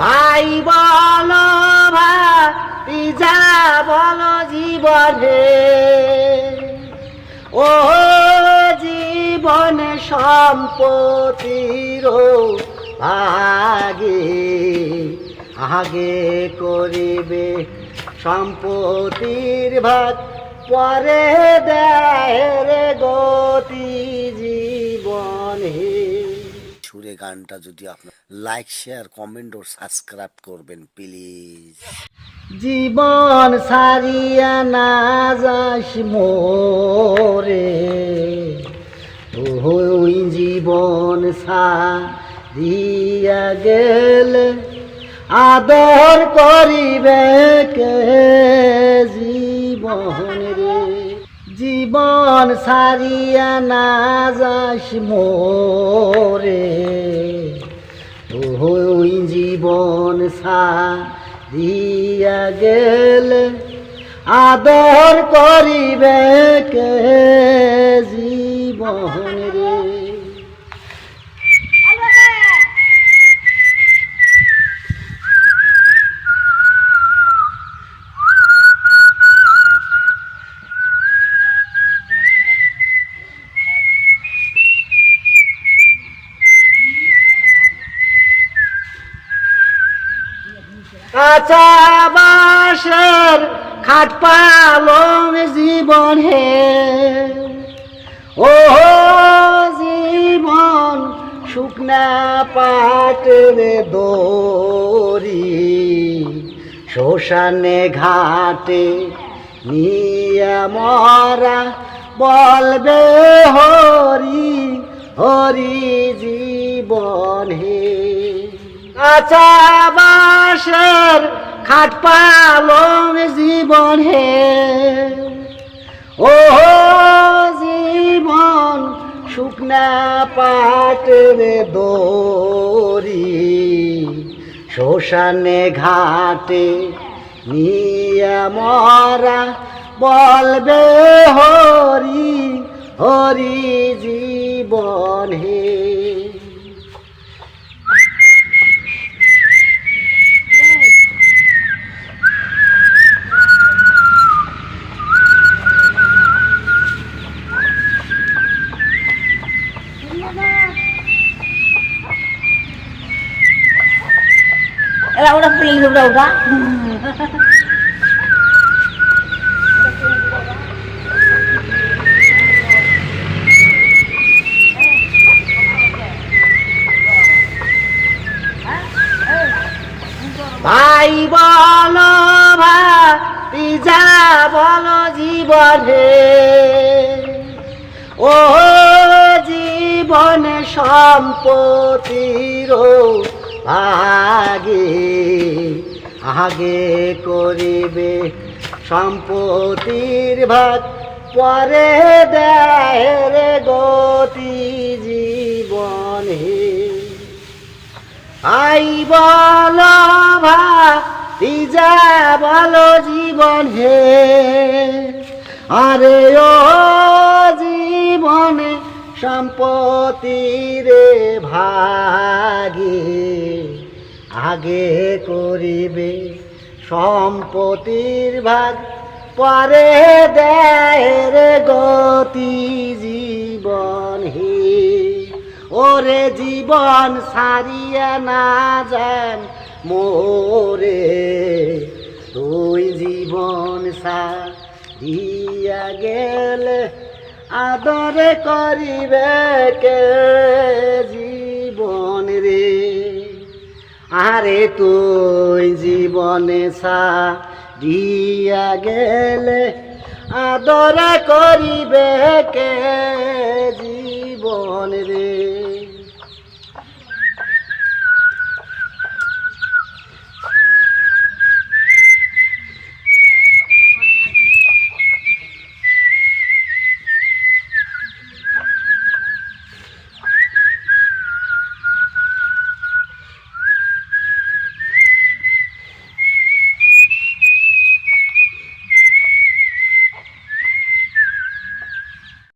ভাই বলো ভাই যা বলো জীবনে। ও জীবনে সম্পত্তির আগে আগে করিবে সম্পত্তির ভাগ, পরে দেয় রে গতি জীবনে। সুরে গানটা যদি আপনার লাইক শেয়ার কমেন্ট ও সাবস্ক্রাইব করবেন প্লিজ জীবন সারিয়া না যাস মোরে। ওই জীবন সারিয়া গেলে আদর করিবে কে জীবন রে? জীবন সারিয়া না যাস মোরে। ওই জীবন দিয়া গেল আদর করিবে কে? জীবন রে কাঁচা খাট পালং জীবন হে। ও জীবন শুকনা পাটের দড়ি, শ্মশানে ঘাটে নিয়ে মরা বলবে হরি হরি জীবন হে। কাঁচা বাসের খাট পালং জীবন হে। ও জীবন শুকনা পাটের দড়ি, শ্মশানে ঘাটে নিয়ে মরা বলবে হরি হরি জীবন। Era udah pilih udah udah. ভাই বলো ভাই যা বলো জীবনে ও জীবনে সম্পত্তির আগে আগে করিবে সম্পত্তির ভাগ, পরে দেয় গতি জীবনে। আই বল বলো জীবন হে আরে ও জীবনে সম্পত্তির ভাগে, আগে করিবে সম্পত্তির ভাগ, পরে দেয় রে গতি জীবন হে ওরে জীবন সারিয়া না যান মোরে, তুই জীবন সারিয়া গেলে আদরে করিবে কে জীবন রে? আরে তুই জীবনে সারিয়া গেলে আদরা করিবে কে জীবন রে?